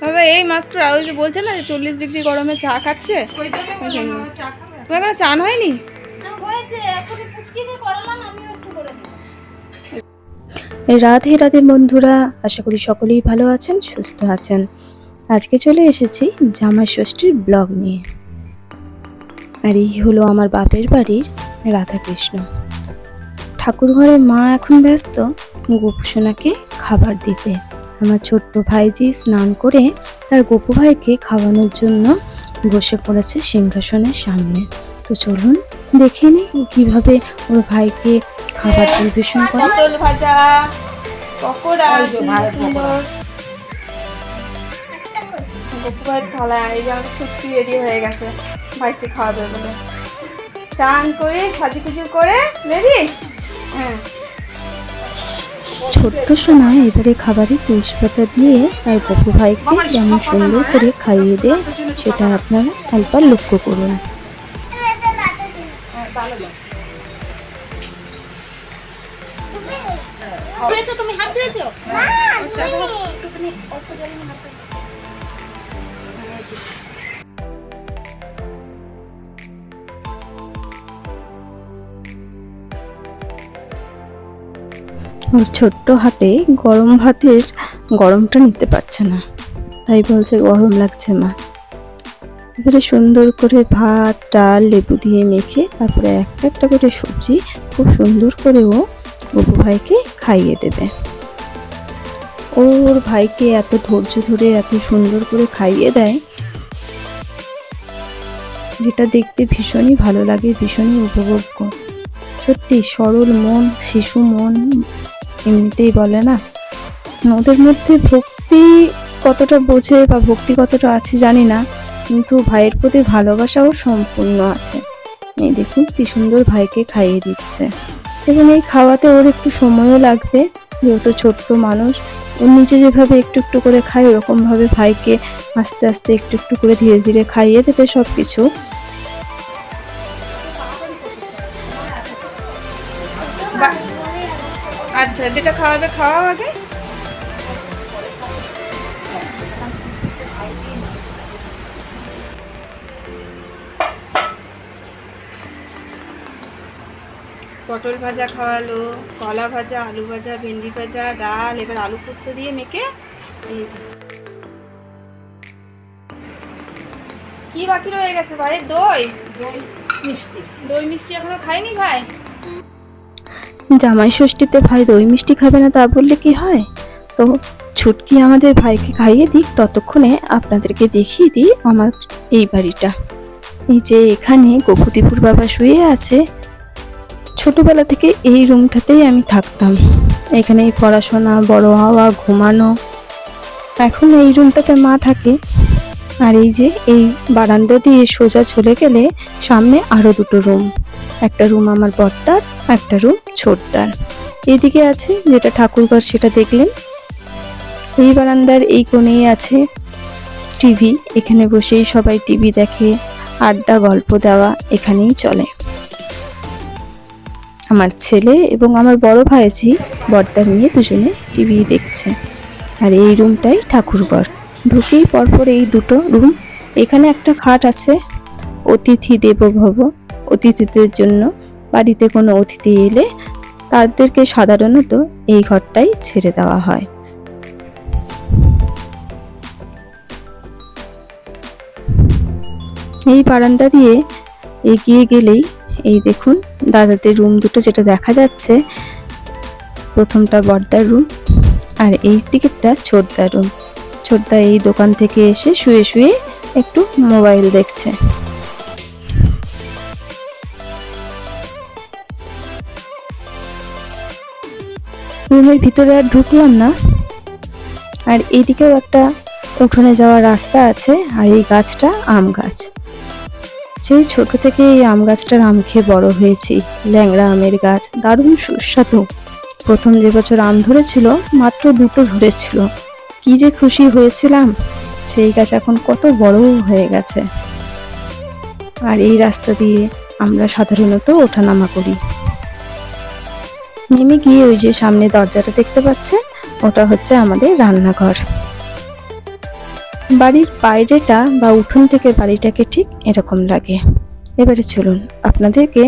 বাবা এই মাত্র রাহুল যে বলছে না যে চল্লিশ ডিগ্রি গরমে চা খাচ্ছে? ওই। তোমার চান হয়নি? না, হয়েছে। এখনই পুচকি দিয়ে করালাম আমিও একটু করে নিই। এই রাধে রাধে বন্ধুরা আশা করি সকলেই ভালো আছেন সুস্থ আছেন। আজকে চলে এসেছি জামাই ষষ্ঠীর ব্লগ নিয়ে। আর এই হলো আমার বাপের বাড়ির রাধাকৃষ্ণ। ঠাকুর ঘরে মা এখন ব্যস্ত গোপসোনাকে খাবার দিতে। আমার ছোট্ট ভাইজি স্নান করে তার গোপু ভাইকে খাওয়ানোর জন্য বসে পড়েছে সিংহাসনের সামনে। তো চলুন দেখে নিই ও কীভাবে ওর ভাইকে খাবার পরিবেশন করে। ভাজা পকোড়া সুন্দর। সুন্দর গপু ভাইয়ের থালা এই যে আমাদের ছুটকি রেডি হয়ে গেছে ভাইকে খাওয়া দেবে বলে। চান করে সাজুকুজু করে রেডি? হ্যাঁ। ছোট্ট সোনা এবারে খাবারে তুলসী পাতা দিয়ে তার পপু ভাইকে যেমন সুন্দর করে খাইয়ে দেয় সেটা আপনারা একবার লক্ষ্য করুন। হ্যাঁ, তাহলে দাও। ধুয়েছো তুমি হাত ধুয়েছো আচ্ছা, ওর ছোট্ট হাতে গরম ভাতের গরমটা নিতে পারছে না। তাই বলছে, গরম লাগছে মা এবারে সুন্দর করে ভাত, ডাল, লেবু দিয়ে মেখে তারপরে একটা একটা করে সবজি খুব সুন্দর করে ও গপু ভাইকে খাইয়ে দেবে। ওর ভাইকে এত ধৈর্য ধরে এত সুন্দর করে খাইয়ে দেয় যেটা দেখতে ভীষণই ভালো লাগে, ভীষণই উপভোগ্য। সত্যি সরল মন, শিশু মন এমনিতেই বলে না। ওদের মধ্যে ভক্তি কতটা বোঝে বা ভক্তি কতটা আছে জানি না, কিন্তু ভাইয়ের প্রতি ভালোবাসাও সম্পূর্ণ আছে। এই দেখুন কি সুন্দর ভাইকে খাইয়ে দিচ্ছে। এবং এই খাওয়াতে ওর একটু সময়ও লাগবে যেহেতু ছোট্ট মানুষ। ও নিজে যেভাবে একটু একটু করে খায়, ওরকমভাবে ভাইকে আস্তে আস্তে একটু একটু করে ধীরে ধীরে খাইয়ে দেবে সব কিছু আচ্ছা যেটা খাওয়াবে খাওয়াও আগে। পটল ভাজা খাওয়ালো কলা ভাজা আলু ভাজা ভেন্ডি ভাজা ডাল এবার আলু পোস্ত দিয়ে মেখে এই যে। কি বাকি রয়ে গেছে ভাই? দই? দই মিষ্টি। দই মিষ্টি এখনও খাইনি ভাই? জামাই ষষ্ঠীতে ভাই দই মিষ্টি খাবে না তা বললে কি হয়? তো ছুটকি আমাদের ভাইকে খাইয়ে দিক, ততক্ষণে আপনাদেরকে দেখিয়ে দিই আমার এই বাড়িটা। এই যে এখানে গোপতিপুর বাবা শুয়ে আছে। ছোটবেলা থেকে এই রুমটাতেই আমি থাকতাম। এখানেই পড়াশোনা, বড় হওয়া, ঘুমানো। এখন এই রুমটাতে মা থাকে। আর এই যে এই বারান্দা দিয়ে সোজা চলে গেলে সামনে আরও দুটো রুম। একটা রুম আমার বর্তার একটা রুম ছোটদার। এদিকে আছে যেটা ঠাকুরঘর, সেটা দেখলেন। এই বারান্দার এই কোণেই আছে টিভি, এখানে বসেই সবাই টিভি দেখে, আড্ডা, গল্প দেওয়া এখানেই চলে। আমার ছেলে এবং আমার বড় ভাইজি বর্দার মেয়ে দুজনে টিভি দেখছে। আর এই রুমটাই ঠাকুরঘর। ঢুকেই পরপর এই দুটো রুম। এখানে একটা খাট আছে, অতিথি দেবভব। অতিথিদের জন্য বাড়িতে কোনো অতিথি এলে তাদেরকে সাধারণত এই ঘরটাই ছেড়ে দেওয়া হয়। এই বারান্দা দিয়ে এগিয়ে গেলেই এই দেখুন দাদাদের রুম দুটো যেটা দেখা যাচ্ছে, প্রথমটা বর্দার রুম আর এই দিকেরটা ছোটদার রুম। ছোটদা এই দোকান থেকে এসে শুয়ে শুয়ে একটু মোবাইল দেখছে। রুমের ভিতরে আর ঢুকলাম না। আর এইদিকেও একটা উঠোনে যাওয়ার রাস্তা আছে, আর এই গাছটা আম গাছ। সেই ছোট থেকে এই আম গাছটার আম খেয়ে বড় হয়েছি। ল্যাংড়া আমের গাছ, দারুণ সুস্বাদু। প্রথম যে বছর আম ধরেছিল, মাত্র দুটো ধরেছিল। কি যে খুশি হয়েছিলাম, সেই গাছ এখন কত বড় হয়ে গেছে। আর এই রাস্তা দিয়ে আমরা সাধারণত ওঠানামা করি। নেমে গিয়ে ওই যে সামনে দরজাটা দেখতে পাচ্ছেন, ওটা হচ্ছে আমাদের রান্নাঘর। বাড়ির বাইরেটা বা উঠোন থেকে বাড়িটাকে ঠিক এরকম লাগে। এবারে চলুন, আপনাদেরকে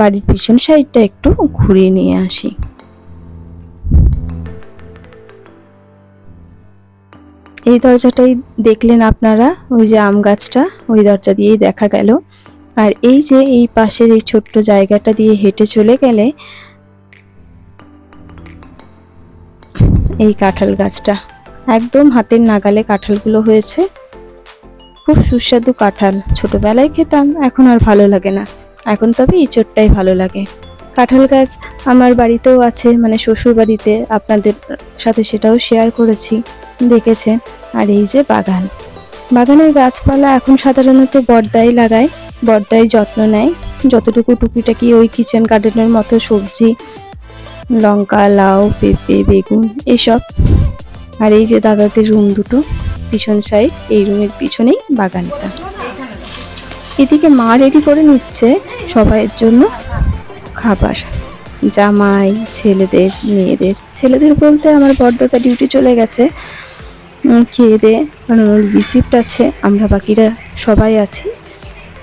বাড়ির পিছন সাইডটা একটু ঘুরিয়ে নিয়ে আসি। এই দরজাটাই দেখলেন আপনারা, ওই যে আম গাছটা, ওই দরজা দিয়েই দেখা গেল। আর এই যে এই পাশের এই ছোট্ট জায়গাটা দিয়ে হেঁটে চলে গেলে এই কাঁঠাল গাছটা। একদম হাতের নাগালে কাঁঠালগুলো হয়েছে। খুব সুস্বাদু কাঁঠাল। ছোটোবেলায় খেতাম, এখন আর ভালো লাগে না। এখন তবে ইঁচড়টাই ভালো লাগে। কাঁঠাল গাছ আমার বাড়িতেও আছে মানে শ্বশুর বাড়িতে আপনাদের সাথে সেটাও শেয়ার করেছি, দেখেছেন। আর এই যে বাগান। বাগানের গাছপালা এখন সাধারণত বর্দাই লাগায় বর্দাই যত্ন নেয়। যতটুকু টুকিটাকি ওই কিচেন গার্ডেনের মতো সবজি লঙ্কা, লাউ, পেঁপে, বেগুন, এসব। আর এই যে দাদাদের রুম দুটো, পিছন সাইড এই রুমের পিছনেই বাগানটা। এদিকে মা রেডি করে নিচ্ছে সবাইয়ের জন্য খাবার। জামাই, ছেলেদের, মেয়েদের। ছেলেদের বলতে আমার বড়দাদা ডিউটি চলে গেছে। খেয়ে দে, কারণ ওর রিসিপ্ট আছে, আমরা বাকিরা সবাই আছি।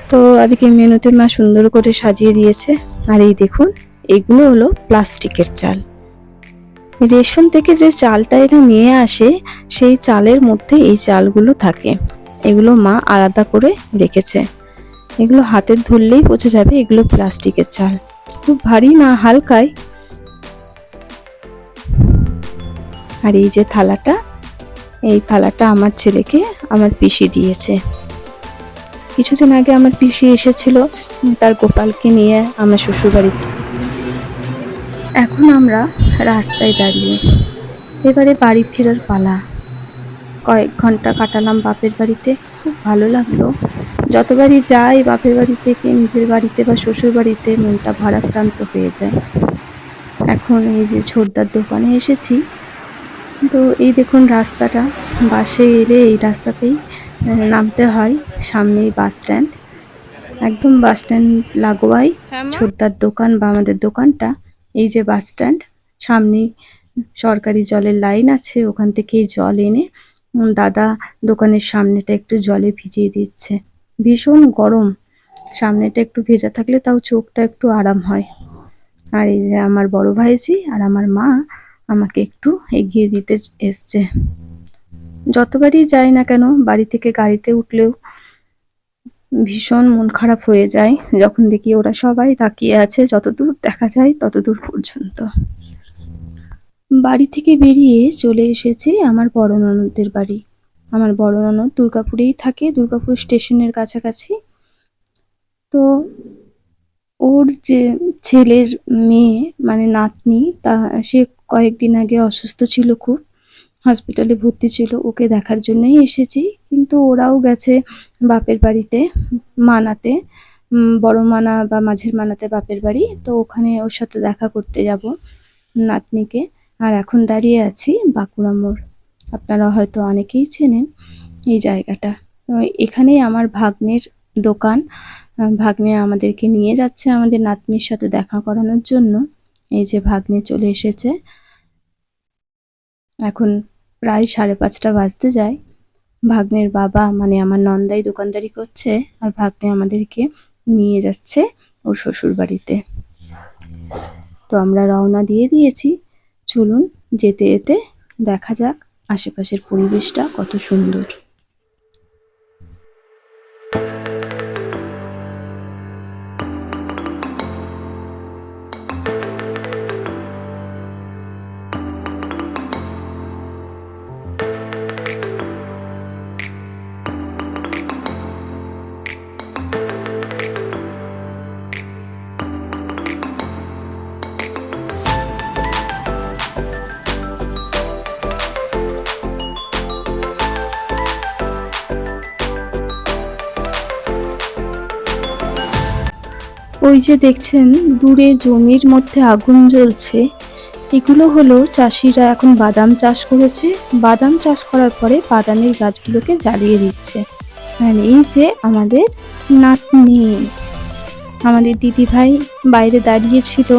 তো আজকে মেনুতে মা সুন্দর করে সাজিয়ে দিয়েছে। আর এই দেখুন এগুলো হলো প্লাস্টিকের চাল। রেশন থেকে যে চালটা এরা নিয়ে আসে, সেই চালের মধ্যে এই চালগুলো থাকে। এগুলো মা আলাদা করে রেখেছে। এগুলো হাতে ধরলেই পচে যাবে, এগুলো প্লাস্টিকের চাল। খুব ভারী না হালকায় আর এই যে থালাটা, এই থালাটা আমার ছেলেকে আমার পিসি দিয়েছে। কিছুদিন আগে আমার পিসি এসেছিল, তার গোপালকে নিয়ে আমার শ্বশুরবাড়িতে। এখন আমরা রাস্তায় দাঁড়িয়ে এবারে বাড়ি ফেরার পালা। কয়েক ঘণ্টা কাটালাম বাপের বাড়িতে খুব ভালো লাগল। যতবারই যাই বাপের বাড়ি থেকে নিজের বাড়িতে বা শ্বশুর বাড়িতে মনটা ভারাক্রান্ত হয়ে যায়। এখন এই যে ছোটদার দোকানে এসেছি। তো এই দেখুন রাস্তাটা বাসে এলে এই রাস্তাতেই নামতে হয় সামনেই বাস স্ট্যান্ড। একদম বাস স্ট্যান্ড লাগোয়াই ছোটদার দোকান বা আমাদের দোকানটা। এই যে বাস স্ট্যান্ড, সামনেই সরকারি জলের লাইন আছে, ওখান থেকে জল এনে দাদা দোকানের সামনেটা একটু জলে ভিজিয়ে দিচ্ছে। ভীষণ গরম। সামনেটা একটু ভেজা থাকলে তাও চোখটা একটু আরাম হয়। আর এই যে আমার বড় ভাইজি আর আমার মা আমাকে একটু এগিয়ে দিতে এসছে। যতবারই যাই না কেন, বাড়ি থেকে গাড়িতে উঠলেও ভীষণ মন খারাপ হয়ে যায় যখন দেখি ওরা সবাই তাকিয়ে আছে, যতদূর দেখা যায় ততদূর পর্যন্ত। বাড়ি থেকে বেরিয়ে চলে এসেছি আমার বড় ননদদের বাড়ি। আমার বড় ননদ দুর্গাপুরেই থাকে, দুর্গাপুর স্টেশনের কাছাকাছি। তো ওর যে ছেলের মেয়ে মানে নাতনি, তা সে কয়েকদিন আগে অসুস্থ ছিল খুব। হসপিটালে ভর্তি ছিল, ওকে দেখার জন্যই এসেছি। কিন্তু ওরাও গেছে বাপের বাড়িতে, মানাতে বড় মানা বা মাঝের মানাতে বাপের বাড়ি। তো ওখানে ওর সাথে দেখা করতে যাব নাতনিকে। আর এখন দাঁড়িয়ে আছি বাঁকুড়া মোড়। আপনারা হয়তো অনেকেই চেনেন এই জায়গাটা। এখানেই আমার ভাগ্নের দোকান। ভাগ্নে আমাদেরকে নিয়ে যাচ্ছে আমাদের নাতনির সাথে দেখা করানোর জন্য। এই যে ভাগ্নে চলে এসেছে। এখন প্রায় সাড়ে পাঁচটা বাজতে যায়। ভাগ্নের বাবা মানে আমার নন্দাই দোকানদারি করছে আর ভাগ্নে আমাদেরকে নিয়ে যাচ্ছে ওর শ্বশুর বাড়িতে তো আমরা রওনা দিয়ে দিয়েছি। চলুন যেতে যেতে দেখা যাক আশেপাশের পরিবেশটা কত সুন্দর। ওই যে দেখছেন, দূরে জমির মধ্যে আগুন জ্বলছে। এগুলো হলো চাষিরা এখন বাদাম চাষ করেছে। বাদাম চাষ করার পরে বাদামের গাছগুলোকে জ্বালিয়ে দিচ্ছে। আর এই যে আমাদের নাতনি। আমাদের দিদি ভাই বাইরে দাঁড়িয়ে ছিল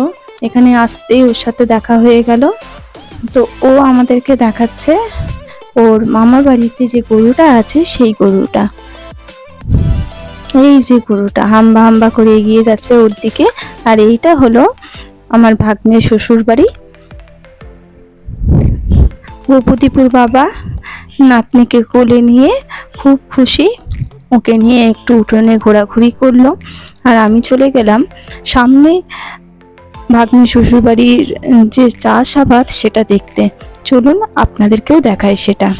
এখানে আসতেই ওর সাথে দেখা হয়ে গেল। তো ও আমাদেরকে দেখাচ্ছে। ওর মামার বাড়িতে যে গরুটা আছে, সেই গরুটা। এই যে গরুটা, হাম্বা হাম্বা করে এগিয়ে যাচ্ছে ওর দিকে। আর এইটা হলো আমার ভাগ্নে শ্বশুর বাড়ি ভূপতিপুর বাবা নাতনিকে কোলে নিয়ে খুব খুশি ওকে নিয়ে একটু উঠোনে ঘোরাঘুরি করল। আর আমি চলে গেলাম সামনে ভাগ্নে শ্বশুরবাড়ির যে চাষাবাদ সেটা দেখতে। চলুন আপনাদেরকেও দেখায় সেটা।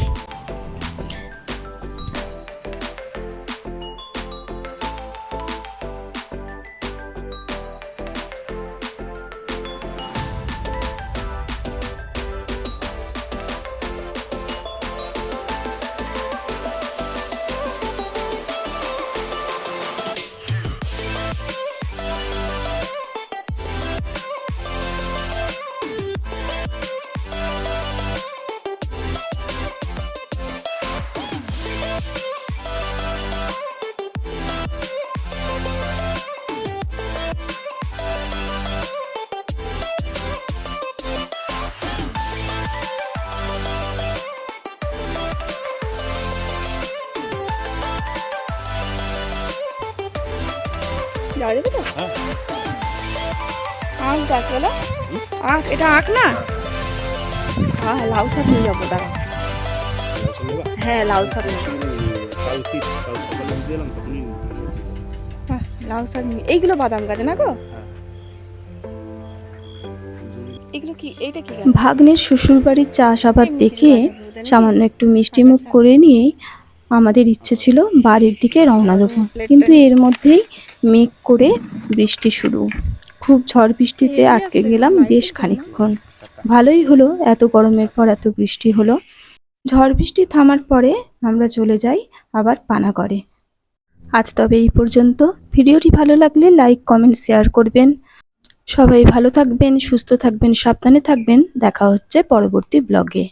আখ গাছ বলো। আখ এটা আখ না? হ্যাঁ লাউ শাক নিয়ে যাব দাঁড়া। হ্যাঁ লাউ শাক হ্যাঁ, লাউ শাক নিয়ে এইগুলো বাদাম গাছ না গো? ভাগ্নের শ্বশুরবাড়ির চাষাবাদ এমনি দেখে? সামান্য একটু মিষ্টি মুখ করে নিয়েই আমাদের ইচ্ছে ছিল বাড়ির দিকে রওনা দেবো। কিন্তু এর মধ্যেই মেঘ করে বৃষ্টি শুরু। খুব ঝড় বৃষ্টিতে আটকে গেলাম বেশ খানিকক্ষণ। ভালোই হলো এত গরমের পর এত বৃষ্টি হলো। ঝড় বৃষ্টি থামার পরে আমরা চলে যাই আবার পানাগড়ে। আজ তবে এই পর্যন্ত। ভিডিওটি ভালো লাগলে লাইক, কমেন্ট, শেয়ার করবেন। সবাই ভালো থাকবেন, সুস্থ থাকবেন, সাবধানে থাকবেন। দেখা হচ্ছে পরবর্তী ব্লগে।